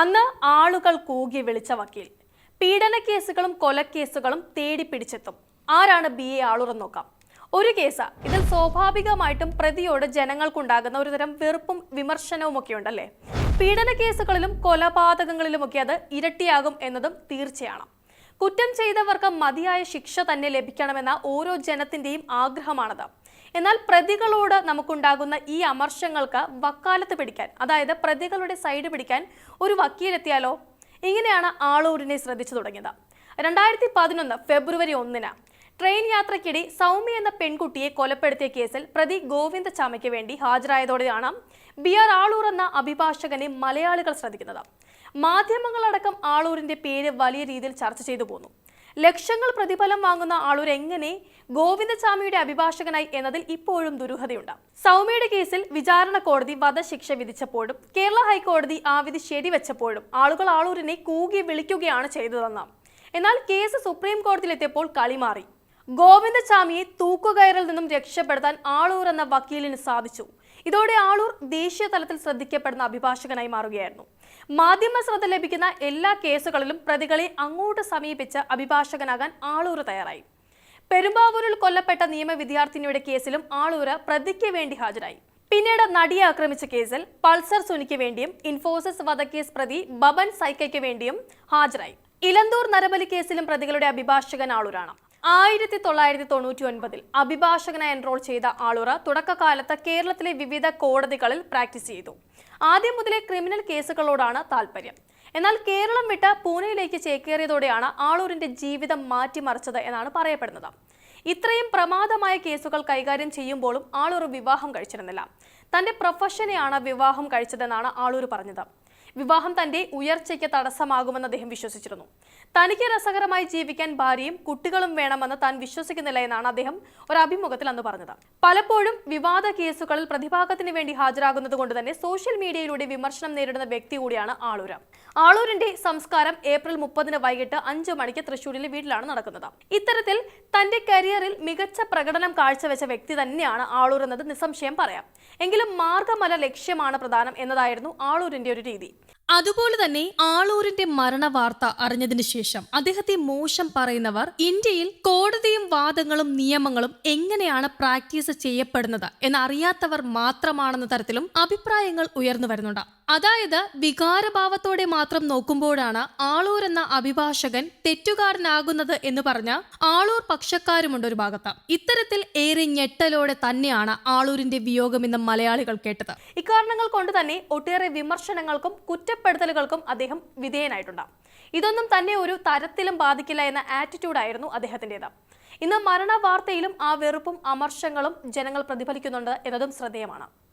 അന്ന് ആളുകൾ കൂകി വിളിച്ച വക്കീൽ. പീഡന കേസുകളും കൊലക്കേസുകളും തേടി പിടിച്ചെത്തും. ആരാണ് ബി എ ആളുറം നോക്കാം. ഒരു കേസ് ഇതിൽ സ്വാഭാവികമായിട്ടും പ്രതിയോട് ജനങ്ങൾക്കുണ്ടാകുന്ന ഒരുതരം വെറുപ്പും വിമർശനവും ഒക്കെ ഉണ്ടല്ലേ പീഡന കേസുകളിലും കൊലപാതകങ്ങളിലുമൊക്കെ അത് ഇരട്ടിയാകും എന്നതും തീർച്ചയാണ്. കുറ്റം ചെയ്തവർക്ക് മതിയായ ശിക്ഷ തന്നെ ലഭിക്കണമെന്ന ഓരോ ജനത്തിന്റെയും ആഗ്രഹമാണത്. എന്നാൽ പ്രതികളോട് നമുക്കുണ്ടാകുന്ന ഈ അമർശങ്ങൾക്ക് വക്കാലത്ത് പിടിക്കാൻ അതായത് പ്രതികളുടെ സൈഡ് പിടിക്കാൻ ഒരു വക്കീലെത്തിയാലോ? ഇങ്ങനെയാണ് ആളൂരിനെ ശ്രദ്ധിച്ചു തുടങ്ങിയത്. രണ്ടായിരത്തി പതിനൊന്ന് ഫെബ്രുവരി ഒന്നിന് ട്രെയിൻ യാത്രയ്ക്കിടെ സൗമ്യ എന്ന പെൺകുട്ടിയെ കൊലപ്പെടുത്തിയ കേസിൽ പ്രതി ഗോവിന്ദചാമയ്ക്ക് വേണ്ടി ഹാജരായതോടെയാണ് ബി ആർ ആളൂർ എന്ന അഭിഭാഷകനെ മലയാളികൾ ശ്രദ്ധിക്കുന്നത്. മാധ്യമങ്ങളടക്കം ആളൂരിന്റെ പേര് വലിയ രീതിയിൽ ചർച്ച ചെയ്തു പോന്നു. ലക്ഷങ്ങൾ പ്രതിഫലം വാങ്ങുന്ന ആളൂർ എങ്ങനെ ഗോവിന്ദസ്വാമിയുടെ അഭിഭാഷകനായി എന്നതിൽ ഇപ്പോഴും ദുരൂഹതയുണ്ട്. സൗമ്യയുടെ കേസിൽ വിചാരണ കോടതി വധശിക്ഷ വിധിച്ചപ്പോഴും കേരള ഹൈക്കോടതി ആ വിധി ശരിവെച്ചപ്പോഴും ആളുകൾ ആളൂരിനെ കൂകി വിളിക്കുകയാണ് ചെയ്തതെന്ന് എന്നാൽ കേസ് സുപ്രീം കോടതിയിലെത്തിയപ്പോൾ കളി മാറി. ഗോവിന്ദസ്വാമിയെ തൂക്കുകയറിൽ നിന്നും രക്ഷപ്പെടുത്താൻ ആളൂർ എന്ന വക്കീലിന് സാധിച്ചു. ഇതോടെ ആളൂർ ദേശീയ തലത്തിൽ ശ്രദ്ധിക്കപ്പെടുന്ന അഭിഭാഷകനായി മാറുകയായിരുന്നു. മാധ്യമ ശ്രദ്ധ ലഭിക്കുന്ന എല്ലാ കേസുകളിലും പ്രതികളെ അങ്ങോട്ട് സമീപിച്ച് അഭിഭാഷകനാകാൻ ആളൂർ തയ്യാറായി. പെരുമ്പാവൂരിൽ കൊല്ലപ്പെട്ട നിയമ വിദ്യാർത്ഥിനിയുടെ കേസിലും ആളൂര് പ്രതിക്ക് വേണ്ടി ഹാജരായി. പിന്നീട് നടിയെ ആക്രമിച്ച കേസിൽ പൾസർ സുനിക്ക് വേണ്ടിയും ഇൻഫോസിസ് വധക്കേസ് പ്രതി ബബൻ സൈക്കയ്ക്ക് വേണ്ടിയും ഹാജരായി. ഇലന്തൂർ നരബലി കേസിലും പ്രതികളുടെ അഭിഭാഷകൻ ആളൂരാണ്. ആയിരത്തി തൊള്ളായിരത്തി തൊണ്ണൂറ്റി ഒൻപതിൽ അഭിഭാഷകനായി എൻറോൾ ചെയ്ത ആളുറ തുടക്കകാലത്ത് കേരളത്തിലെ വിവിധ കോടതികളിൽ പ്രാക്ടീസ് ചെയ്തു. ആദ്യം മുതലേ ക്രിമിനൽ കേസുകളോടാണ് താല്പര്യം. എന്നാൽ കേരളം വിട്ട് പൂനെയിലേക്ക് ചേക്കേറിയതോടെയാണ് ആളൂരിന്റെ ജീവിതം മാറ്റിമറിച്ചത് എന്നാണ് പറയപ്പെടുന്നത്. ഇത്രയും പ്രമാദമായ കേസുകൾ കൈകാര്യം ചെയ്യുമ്പോഴും ആളൂർ വിവാഹം കഴിച്ചിരുന്നില്ല. തന്റെ പ്രൊഫഷനെയാണ് വിവാഹം കഴിച്ചതെന്നാണ് ആളൂർ പറഞ്ഞത്. വിവാഹം തന്റെ ഉയർച്ചയ്ക്ക് തടസ്സമാകുമെന്ന് അദ്ദേഹം വിശ്വസിച്ചിരുന്നു. തനിക്ക് രസകരമായി ജീവിക്കാൻ ഭാര്യയും കുട്ടികളും വേണമെന്ന് താൻ വിശ്വസിക്കുന്നില്ല എന്നാണ് അദ്ദേഹം ഒരു അഭിമുഖത്തിൽ അന്ന് പറഞ്ഞത്. പലപ്പോഴും വിവാദ കേസുകളിൽ പ്രതിഭാഗത്തിന് വേണ്ടി ഹാജരാകുന്നത് കൊണ്ട് തന്നെ സോഷ്യൽ മീഡിയയിലൂടെ വിമർശനം നേരിടുന്ന വ്യക്തി കൂടിയാണ് ആളൂര്. ആളൂരിന്റെ സംസ്കാരം ഏപ്രിൽ മുപ്പതിന് വൈകിട്ട് അഞ്ചു മണിക്ക് തൃശൂരിലെ വീട്ടിലാണ് നടക്കുന്നത്. ഇത്തരത്തിൽ തന്റെ കരിയറിൽ മികച്ച പ്രകടനം കാഴ്ചവെച്ച വ്യക്തി തന്നെയാണ് ആളൂർ എന്നത് നിസ്സംശയം പറയാം. എങ്കിലും മാർഗമല ലക്ഷ്യമാണ് പ്രധാനം എന്നതായിരുന്നു ആളൂരിന്റെ ഒരു രീതി. അതുപോലെ തന്നെ ആളൂരിന്റെ മരണവാർത്ത അറിഞ്ഞതിന് ശേഷം അദ്ദേഹത്തെ മോശം പറയുന്നവർ ഇന്ത്യയിൽ കോടതിയും വാദങ്ങളും നിയമങ്ങളും എങ്ങനെയാണ് പ്രാക്ടീസ് ചെയ്യപ്പെടുന്നത് എന്നറിയാത്തവർ മാത്രമാണെന്ന തരത്തിലും അഭിപ്രായങ്ങൾ ഉയർന്നു വരുന്നുണ്ട്. അതായത് വികാരഭാവത്തോടെ മാത്രം നോക്കുമ്പോഴാണ് ആളൂർ എന്ന അഭിഭാഷകൻ തെറ്റുകാരനാകുന്നത് എന്ന് പറഞ്ഞ ആളൂർ പക്ഷക്കാരുമുണ്ട് ഒരു ഭാഗത്ത്. ഇത്തരത്തിൽ ഏറെ ഞെട്ടലോടെ തന്നെയാണ് ആളൂരിന്റെ വിയോഗം ഇന്ന് മലയാളികൾ കേട്ടത്. ഇക്കാരണങ്ങൾ കൊണ്ട് തന്നെ ഒട്ടേറെ വിമർശനങ്ങൾക്കും കുറ്റപ്പെടുത്തലുകൾക്കും അദ്ദേഹം വിധേയനായിട്ടുണ്ട്. ഇതൊന്നും തന്നെ ഒരു തരത്തിലും ബാധിക്കില്ല എന്ന ആറ്റിറ്റ്യൂഡായിരുന്നു അദ്ദേഹത്തിന്റെത്. ഇന്ന് മരണ വാർത്തയിലും ആ വെറുപ്പും അമർശങ്ങളും ജനങ്ങൾ പ്രതിഫലിക്കുന്നുണ്ട് എന്നതും ശ്രദ്ധേയമാണ്.